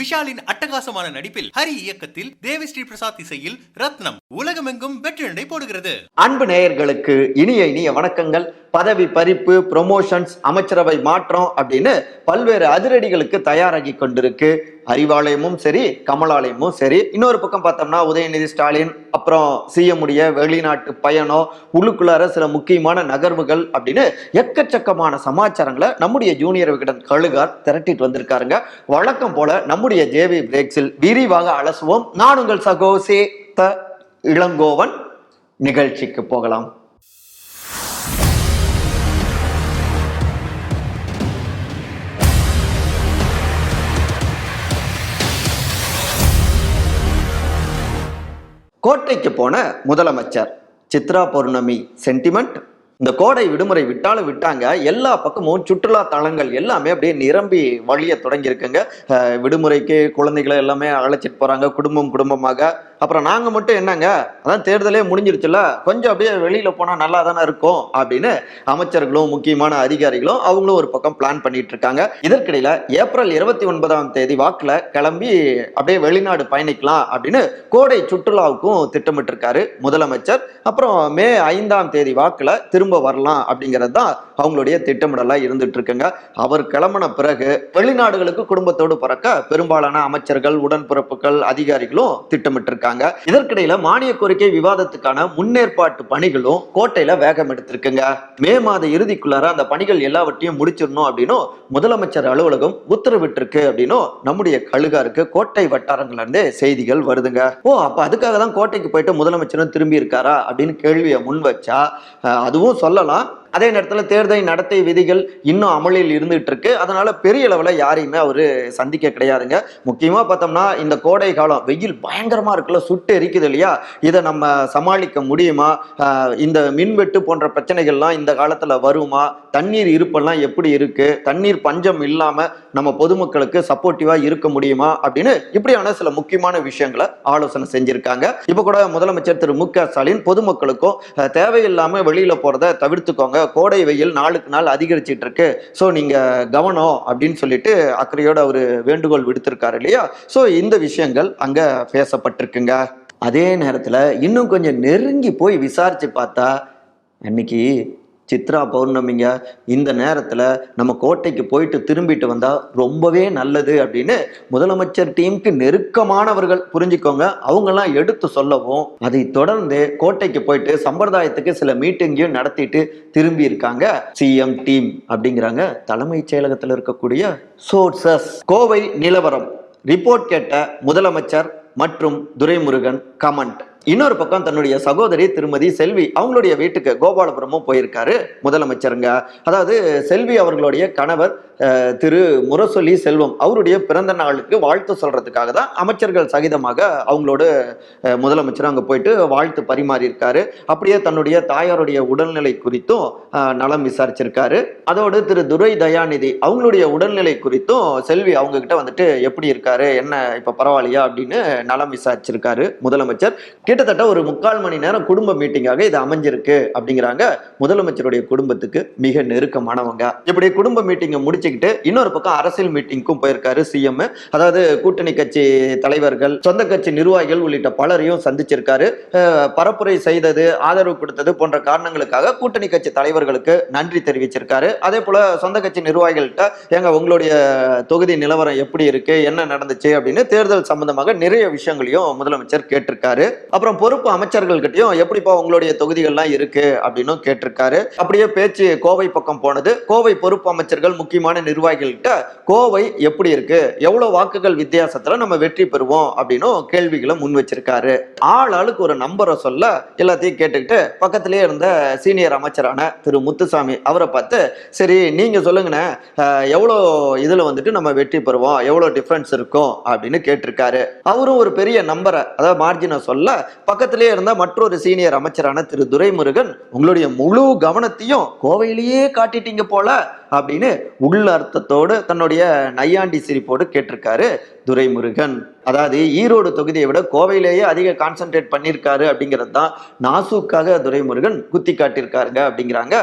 விஷாலின் அட்டகாசமான நடிப்பில் ஹரி இயக்கத்தில் தேவிஸ்ரீ பிரசாத் இசையில் ரத்னம் உலகமெங்கும் வெற்றி நடை போடுகிறது. அன்பு நேயர்களுக்கு இனிய இனிய வணக்கங்கள். பதவி பறிப்பு ப்ரொமோஷன்ஸ் அமைச்சரவை மாற்றம் அப்படின்னு பல்வேறு அதிரடிகளுக்கு தயாராகி கொண்டிருக்கு. அறிவாலயமும் சரி கமலாலயமும் சரி. இன்னொரு பக்கம் பார்த்தோம்னா உதயநிதி ஸ்டாலின் அப்புறம் சிஎம் உடைய வெளிநாட்டு பயணம் உள்ளுக்குள்ளார சில முக்கியமான நகர்வுகள் அப்படின்னு எக்கச்சக்கமான சமாச்சாரங்களை நம்முடைய ஜூனியர் விகடன் கழுகார் திரட்டிட்டு வந்திருக்காருங்க. வழக்கம் போல நம்முடைய ஜேவி பிரேக்ஸில் விரிவாக அலசுவோம். நான் உங்கள் சகோசே த இளங்கோவன். நிகழ்ச்சிக்கு போகலாம். கோட்டைக்கு போன முதலமைச்சர். சித்ரா பௌர்ணமி சென்டிமெண்ட் இந்த கோடை விடுமுறை விட்டாலும் விட்டாங்க. எல்லா பக்கமும் சுற்றுலா தலங்கள் எல்லாமே அப்படியே நிரம்பி வழிய தொடங்கியிருக்குங்க. விடுமுறைக்கு குழந்தைகளை எல்லாமே அழைச்சிட்டு போறாங்க. குடும்பம் குடும்பமாக அப்புறம் நாங்கள் மட்டும் என்னங்க? அதான் தேர்தலே முடிஞ்சிருச்சுல கொஞ்சம் அப்படியே வெளியில் போனால் நல்லா தானே இருக்கும் அப்படின்னு அமைச்சர்களும் முக்கியமான அதிகாரிகளும் அவங்களும் ஒரு பக்கம் பிளான் பண்ணிட்டு இருக்காங்க இதற்கிடையில் ஏப்ரல் இருபத்தி ஒன்பதாம் தேதி வாக்கில் கிளம்பி அப்படியே வெளிநாடு பயணிக்கலாம் அப்படின்னு கோடை சுற்றுலாவுக்கும் திட்டமிட்டு இருக்காரு முதலமைச்சர். அப்புறம் மே ஐந்தாம் தேதி வாக்கில் திரும்ப வரலாம் அப்படிங்கிறது தான் அவங்களுடைய திட்டமிடலாக இருந்துட்டு இருக்குங்க அவர் கிளம்பின பிறகு வெளிநாடுகளுக்கு குடும்பத்தோடு பறக்க பெரும்பாலான அமைச்சர்கள் உடன்பிறப்புகள் அதிகாரிகளும் திட்டமிட்டிருக்காங்க. இருக்காங்க இதற்கிடையில மானிய கோரிக்கை விவாதத்துக்கான முன்னேற்பாட்டு பணிகளும் கோட்டையில வேகம் எடுத்திருக்குங்க. மே மாத இறுதிக்குள்ளார அந்த பணிகள் எல்லாவற்றையும் முடிச்சிடணும் அப்படின்னும் முதலமைச்சர் அலுவலகம் உத்தரவிட்டிருக்கு அப்படின்னும் நம்முடைய கழுகாருக்கு கோட்டை வட்டாரங்கள்ல இருந்து செய்திகள் வருதுங்க. ஓ அப்ப அதுக்காக தான் கோட்டைக்கு போயிட்டு முதலமைச்சரும் திரும்பி இருக்காரா அப்படின்னு கேள்வியை முன் வச்சா அதுவும் சொல்லலாம். அதே நேரத்தில் தேர்தல் நடத்தை விதிகள் இன்னும் அமலில் இருந்துகிட்டு இருக்கு அதனால பெரிய அளவில் யாரையுமே அவர் சந்திக்க கிடையாதுங்க. முக்கியமாக பார்த்தோம்னா இந்த கோடை காலம் வெயில் பயங்கரமாக இருக்குல்ல சுட்டு எரிக்குது இல்லையா? இதை நம்ம சமாளிக்க முடியுமா? இந்த மின்வெட்டு போன்ற பிரச்சனைகள்லாம் இந்த காலத்தில் வருமா? தண்ணீர் இருப்பெல்லாம் எப்படி இருக்கு? தண்ணீர் பஞ்சம் இல்லாமல் நம்ம பொதுமக்களுக்கு சப்போர்ட்டிவாக இருக்க முடியுமா? அப்படின்னு இப்படியான சில முக்கியமான விஷயங்களை ஆலோசனை செஞ்சிருக்காங்க. இப்போ கூட முதலமைச்சர் திரு மு க ஸ்டாலின் பொதுமக்களுக்கும் தேவையில்லாம வெளியில போறத தவிர்த்துக்கோங்க. கோடை வெயில் நாளுக்கு நாள் அதிகரிச்சிட்டு இருக்கு. ஸோ நீங்க கவனம் அப்படின்னு சொல்லிட்டு அக்கறையோட அவர் வேண்டுகோள் விடுத்திருக்காரு இல்லையா? ஸோ இந்த விஷயங்கள் அங்க பேசப்பட்டிருக்குங்க. அதே நேரத்துல இன்னும் கொஞ்சம் நெருங்கி போய் விசாரிச்சு பார்த்தா அன்னைக்கு சித்ரா பௌர்ணமிங்க இந்த நேரத்தில் நம்ம கோட்டைக்கு போயிட்டு திரும்பிட்டு வந்தால் ரொம்பவே நல்லது அப்படின்னு முதலமைச்சர் டீமுக்கு நெருக்கமானவர்கள் புரிஞ்சுக்கோங்க. அவங்கெல்லாம் எடுத்து சொல்லவும் அதை தொடர்ந்து கோட்டைக்கு போயிட்டு சம்பிரதாயத்துக்கு சில மீட்டிங்கையும் நடத்திட்டு திரும்பி இருக்காங்க சிஎம் டீம் அப்படிங்கிறாங்க. தலைமைச் செயலகத்தில் இருக்கக்கூடிய சோர்சஸ். கோவை நிலவரம். ரிப்போர்ட் கேட்ட முதலமைச்சர் மற்றும் துரைமுருகன் கமெண்ட். இன்னொரு பக்கம் தன்னுடைய சகோதரி திருமதி செல்வி அவங்களுடைய வீட்டுக்கு கோபாலபுரமும் போயிருக்காரு முதலமைச்சருங்க. அதாவது செல்வி அவர்களுடைய கணவர் திரு முரசொலி செல்வம் அவருடைய பிறந்த நாளுக்கு வாழ்த்து சொல்றதுக்காக தான் அமைச்சர்கள் சகிதமாக அவங்களோட முதலமைச்சர் அங்கே போயிட்டு வாழ்த்து பரிமாறியிருக்காரு. அப்படியே தன்னுடைய தாயாருடைய உடல்நிலை குறித்தும் நலம் விசாரிச்சிருக்காரு. அதோடு திரு துரை தயாநிதி அவங்களுடைய உடல்நிலை குறித்தும் செல்வி அவங்க கிட்ட வந்துட்டு எப்படி இருக்காரு என்ன இப்ப பரவாயில்லையா அப்படின்னு நலம் விசாரிச்சிருக்காரு முதலமைச்சர். கிட்டத்தட்ட ஒரு முக்கால் மணி நேரம் குடும்ப மீட்டிங்காக இது அமைஞ்சிருக்கு அப்படிங்கிறாங்க முதலமைச்சருடைய குடும்பத்துக்கு மிக நெருக்கமானவங்க. இப்படி குடும்ப மீட்டிங்கை முடிச்சுக்கிட்டு இன்னொரு பக்கம் அரசியல் மீட்டிங்க்கும் போயிருக்காரு சிஎம் அதாவது கூட்டணி கட்சி தலைவர்கள் சொந்த கட்சி நிர்வாகிகள் உள்ளிட்ட பலரையும் சந்திச்சிருக்காரு. பரப்புரை செய்தது ஆதரவு கொடுத்தது போன்ற காரணங்களுக்காக கூட்டணி கட்சி தலைவர்களுக்கு நன்றி தெரிவிச்சிருக்காரு. அதே போல சொந்த கட்சி நிர்வாகிகள்கிட்ட ஏங்க உங்களுடைய தொகுதி நிலவரம் எப்படி இருக்கு? என்ன நடந்துச்சு? அப்படின்னு தேர்தல் சம்பந்தமாக நிறைய விஷயங்களையும் முதலமைச்சர் கேட்டிருக்காரு. அப்புறம் பொறுப்பு அமைச்சர்கள்கிட்டயும் எப்படிப்பா உங்களுடைய தொகுதிகள்லாம் இருக்கு? அப்படின்னு கேட்டிருக்காரு. அப்படியே பேச்சு கோவை பக்கம் போனது. கோவை பொறுப்பு அமைச்சர்கள் முக்கியமான நிர்வாகிகள்கிட்ட கோவை எப்படி இருக்கு? எவ்வளவு வாக்குகள் வித்தியாசத்துல நம்ம வெற்றி பெறுவோம்? அப்படின்னும் கேள்விகளை முன் வச்சிருக்காரு. ஆள் ஆளுக்கு ஒரு நம்பரை சொல்ல எல்லாத்தையும் கேட்டுக்கிட்டு பக்கத்திலே இருந்த சீனியர் அமைச்சரான திரு முத்துசாமி அவரை பார்த்து சரி நீங்க சொல்லுங்கண்ணே எவ்வளோ இதுல வந்துட்டு நம்ம வெற்றி பெறுவோம்? எவ்வளோ டிஃபரன்ஸ் இருக்கும்? அப்படின்னு கேட்டிருக்காரு. அவரும் ஒரு பெரிய நம்பரை அதாவது மார்ஜினை சொல்ல பக்கத்திலே இருந்த மற்றொரு சீனியர் அமைச்சரான திரு துரைமுருகன் உங்களுடைய முழு கவனத்தையும் கோவையிலேயே காட்டிட்டீங்க போல அப்படின்னு உள்ள அர்த்தத்தோடு தன்னுடைய நையாண்டி சிரிப்போடு கேட்டிருக்காரு துரைமுருகன். அதாவது ஈரோடு தொகுதியை விட கோவையிலேயே அதிக கான்சென்ட்ரேட் பண்ணியிருக்காரு அப்படிங்கிறது தான் நாசுக்காக துரைமுருகன் குத்தி காட்டியிருக்காருங்க அப்படிங்கிறாங்க.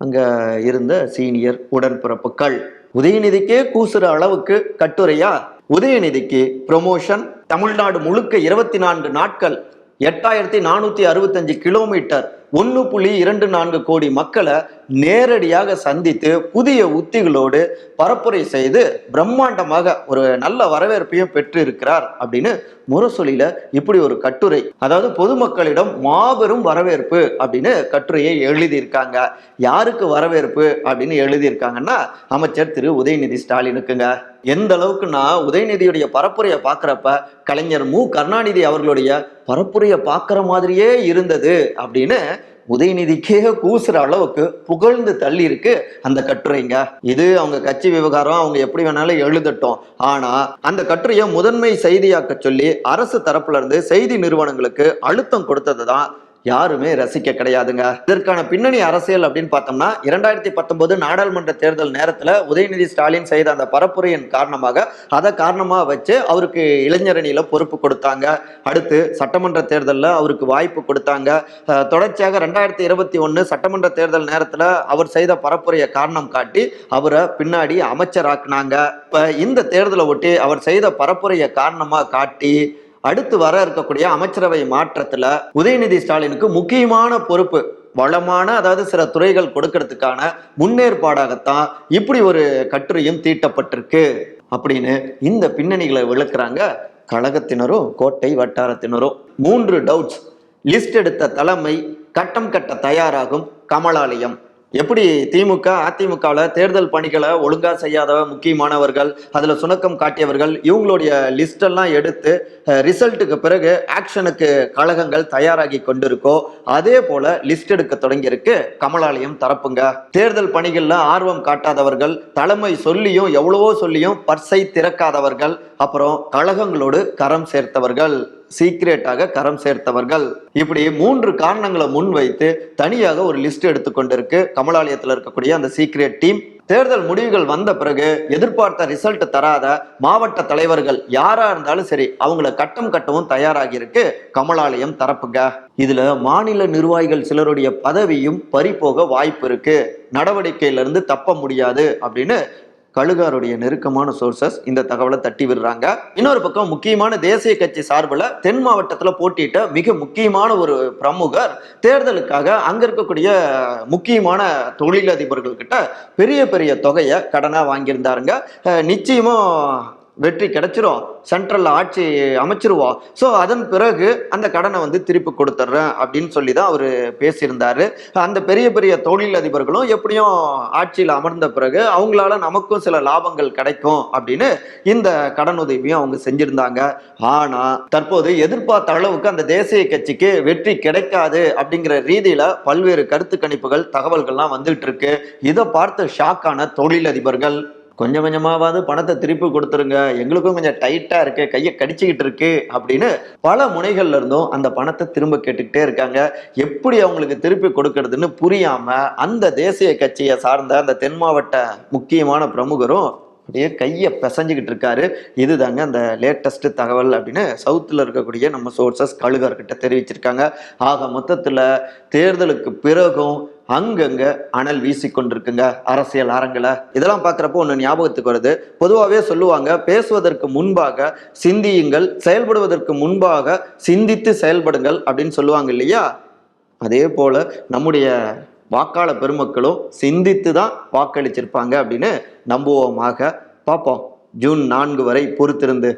அங்கே இருந்த சீனியர் உடன்பிறப்புகள். உதயநிதிக்கே கூசுற அளவுக்கு கட்டுரையா? உதயநிதிக்கு ப்ரொமோஷன் தமிழ்நாடு முழுக்க இருபத்தி நான்கு நாட்கள் எட்டாயிரத்தி நானூற்றி அறுபத்தஞ்சு கிலோமீட்டர் ஒன்று புள்ளி இரண்டு நான்கு கோடி மக்களை நேரடியாக சந்தித்து புதிய உத்திகளோடு பரப்புரை செய்து பிரம்மாண்டமாக ஒரு நல்ல வரவேற்பையும் பெற்று இருக்கிறார் அப்படின்னு முரசொலியில இப்படி ஒரு கட்டுரை. அதாவது பொதுமக்களிடம் மாபெரும் வரவேற்பு அப்படின்னு கட்டுரையை எழுதியிருக்காங்க. யாருக்கு வரவேற்பு அப்படின்னு எழுதியிருக்காங்கன்னா அமைச்சர் திரு உதயநிதி ஸ்டாலினுக்குங்க. எந்த அளவுக்குன்னா உதயநிதியுடைய பரப்புரையை பார்க்குறப்ப கலைஞர் மு. கருணாநிதி அவர்களுடைய பரப்புரையை பார்க்குற மாதிரியே இருந்தது அப்படின்னு உதயநிதிக்கே கூசுற அளவுக்கு புகழ்ந்து தள்ளி இருக்கு அந்த கட்டுரைங்க. இது அவங்க கட்சி விவகாரம் அவங்க எப்படி வேணாலும் எழுதட்டும். ஆனா அந்த கட்டுரையை முதன்மை செய்தியாக்க சொல்லி அரசு தரப்புல இருந்து செய்தி நிறுவனங்களுக்கு அழுத்தம் கொடுத்தது தான் யாருமே ரசிக்க கிடையாதுங்க. இதற்கான பின்னணி அரசியல் அப்படின்னு பார்த்தோம்னா இரண்டாயிரத்தி பத்தொன்பது நாடாளுமன்ற தேர்தல் நேரத்துல உதயநிதி ஸ்டாலின் செய்த அந்த பரப்புரையின் காரணமாக அதை காரணமா வச்சு அவருக்கு இளைஞரணியில பொறுப்பு கொடுத்தாங்க. அடுத்து சட்டமன்ற தேர்தலில் அவருக்கு வாய்ப்பு கொடுத்தாங்க. தொடர்ச்சியாக ரெண்டாயிரத்தி இருபத்தி ஒன்று சட்டமன்ற தேர்தல் நேரத்தில் அவர் செய்த பரப்புரையை காரணம் காட்டி அவரை பின்னாடி அமைச்சராக்குனாங்க. இப்போ இந்த தேர்தலை ஒட்டி அவர் செய்த பரப்புரையை காரணமாக காட்டி அடுத்து வர இருக்கக்கூடிய அமைச்சரவை மாற்றத்துல உதயநிதி ஸ்டாலினுக்கு முக்கியமான பொறுப்பு வளமான அதாவது சில துறைகள் கொடுக்கறதுக்கான முன்னேற்பாடாகத்தான் இப்படி ஒரு கட்டுரையும் தீட்டப்பட்டிருக்கு அப்படின்னு இந்த பின்னணிகளை விளக்குறாங்க கழகத்தினரும் கோட்டை வட்டாரத்தினரும். மூன்று டவுட்ஸ். லிஸ்ட் எடுத்த தலைமை கட்டம் கட்ட தயாராகும் கமலாலயம். எப்படி திமுக அதிமுகவில் தேர்தல் பணிகளை ஒழுங்கா செய்யாத முக்கியமானவர்கள் அதில் சுணக்கம் காட்டியவர்கள் இவங்களுடைய லிஸ்டெல்லாம் எடுத்து ரிசல்ட்டுக்கு பிறகு ஆக்ஷனுக்கு கழகங்கள் தயாராகி கொண்டிருக்கோ அதே போல லிஸ்ட் எடுக்க தொடங்கியிருக்கு கமலாலயம் தரப்புங்க. தேர்தல் பணிகளில் ஆர்வம் காட்டாதவர்கள் தலைமை சொல்லியும் எவ்வளவோ சொல்லியும் பர்சை திறக்காதவர்கள் அப்புறம் கழகங்களோடு கரம் சேர்த்தவர்கள். சீக்ரெட்டாக கரம் சேர்த்தவர்கள். இப்படி மூன்று காரணங்களை முன்வைத்து தனியாக ஒரு லிஸ்ட் எடுத்துக்கொண்டிருக்கு. கமலாலயத்தில் இருக்கக்கூடிய அந்த சீக்ரெட் டீம் தேர்தல் முடிவுகள் வந்த பிறகு எதிர்பார்த்த ரிசல்ட் தராத மாவட்ட தலைவர்கள் யாரா இருந்தாலும் சரி அவங்கள கட்டம் கட்டவும் தயாராகி இருக்கு கமலாலயம் தரப்புங்க. இதுல மாநில நிர்வாகிகள் சிலருடைய பதவியும் பறிபோக வாய்ப்பு இருக்கு. நடவடிக்கையிலிருந்து தப்ப முடியாது அப்படின்னு கழுகாருடைய நெருக்கமான சோர்சஸ் இந்த தகவலை தட்டி விடுறாங்க. இன்னொரு பக்கம் முக்கியமான தேசிய கட்சி சார்பில் தென் மாவட்டத்தில் போட்டியிட்ட மிக முக்கியமான ஒரு பிரமுகர் தேர்தலுக்காக அங்க இருக்கக்கூடிய முக்கியமான தொழிலதிபர்கள் கிட்ட பெரிய பெரிய தொகையை கடனாக வாங்கியிருந்தாருங்க. நிச்சயமும் நிச்சயமா வெற்றி கிடைச்சிரும். சென்ட்ரல்ல ஆட்சி அமைச்சிருவோம். ஸோ அதன் பிறகு அந்த கடனை வந்து திருப்பி கொடுத்துட்றேன் அப்படின்னு சொல்லி தான் அவர் பேசியிருந்தாரு. அந்த பெரிய பெரிய தொழில் அதிபர்களும் எப்படியும் ஆட்சியில் அமர்ந்த பிறகு அவங்களால நமக்கும் சில லாபங்கள் கிடைக்கும் அப்படின்னு இந்த கடன் உதவியும் அவங்க செஞ்சிருந்தாங்க. ஆனா தற்போது எதிர்பார்த்த அளவுக்கு அந்த தேசிய கட்சிக்கு வெற்றி கிடைக்காது அப்படிங்கிற ரீதியில பல்வேறு கருத்து கணிப்புகள் தகவல்கள்லாம் வந்துட்டு இருக்கு. இதை பார்த்து ஷாக்கான தொழிலதிபர்கள் கொஞ்சம் கொஞ்சமாவது பணத்தை திருப்பி கொடுத்துருங்க. எங்களுக்கும் கொஞ்சம் டைட்டா இருக்கு கையை கடிச்சுக்கிட்டு இருக்கு அப்படின்னு பல முனைகள்ல இருந்தும் அந்த பணத்தை திரும்ப கேட்டுக்கிட்டே இருக்காங்க. எப்படி அவங்களுக்கு திருப்பி கொடுக்கறதுன்னு புரியாம அந்த தேசிய கட்சியை சார்ந்த அந்த தென் மாவட்ட முக்கியமான பிரமுகரும் அப்படியே கையை பிசைஞ்சுக்கிட்டு இருக்காரு. இதுதாங்க அந்த லேட்டஸ்ட் தகவல் அப்படின்னு சவுத்தில் இருக்கக்கூடிய நம்ம சோர்சஸ் கழுகர்கிட்ட தெரிவிச்சிருக்காங்க. ஆக மொத்தத்தில் தேர்தலுக்கு பிறகும் அங்கங்க அனல் வீசிக்கொண்டிருக்குங்க. அரசியல் அரங்கில் இதெல்லாம் பார்க்குறப்போ ஒன்று ஞாபகத்துக்கு வருது. பொதுவாகவே சொல்லுவாங்க பேசுவதற்கு முன்பாக சிந்தியுங்கள் செயல்படுவதற்கு முன்பாக சிந்தித்து செயல்படுங்கள் அப்படின்னு சொல்லுவாங்க இல்லையா? அதே போல நம்முடைய வாக்காள பெருமக்களும் சிந்தித்து தான் வாக்களிச்சிருப்பாங்க அப்படின்னு நம்புவோமாக. பார்ப்போம். ஜூன் நான்கு வரை பொறுத்திருந்து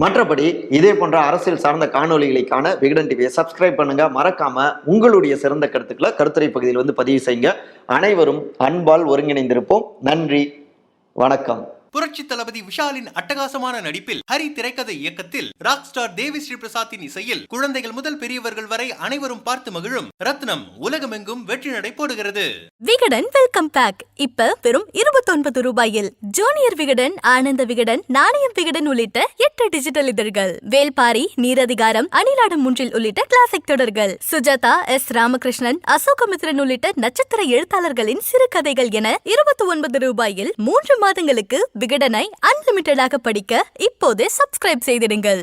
மற்றபடி இதே போன்ற அரசியல் சார்ந்த காணொலிகளை காண விகடன் டிவியை சப்ஸ்கிரைப் பண்ணுங்க. மறக்காம உங்களுடைய சிறந்த கருத்துக்களை கருத்துரை பகுதியில் வந்து பதிவு செய்யுங்க. அனைவரும் அன்பால் ஒருங்கிணைந்திருப்போம். நன்றி. வணக்கம். புரட்சி தளபதி விஷாலின் அட்டகாசமான நடிப்பில் ஹரி திரைக்கதை இயக்கத்தில் ராக் ஸ்டார் தேவி ஸ்ரீ பிரசாத்தின் இசையில் குழந்தைகள் முதல் பெரியவர்கள் வரை அனைவரும் பார்த்து மகிழும் ரத்னம் உலகமெங்கும் வெற்றி நடை போடுகிறது. விகடன் வெல்கம் பேக் இப்ப வெறும் இருபத்தொன்பது ரூபாயில் ஜூனியர் விகடன் ஆனந்த விகடன் நாணயம் விகடன் உள்ளிட்ட எட்டு டிஜிட்டல் இதழ்கள் வேல்பாரி நீரதிகாரம் அணிலாடம் மூன்றில் உள்ளிட்ட கிளாசிக் தொடர்கள் சுஜாதா எஸ் ராமகிருஷ்ணன் அசோகமித்ரன் உள்ளிட்ட நட்சத்திர எழுத்தாளர்களின் சிறுகதைகள் என இருபத்தி ஒன்பது ரூபாயில் மூன்று மாதங்களுக்கு விகடனை அன்லிமிட்டடாக படிக்க இப்போதே சப்ஸ்கிரைப் செய்திடுங்கள்.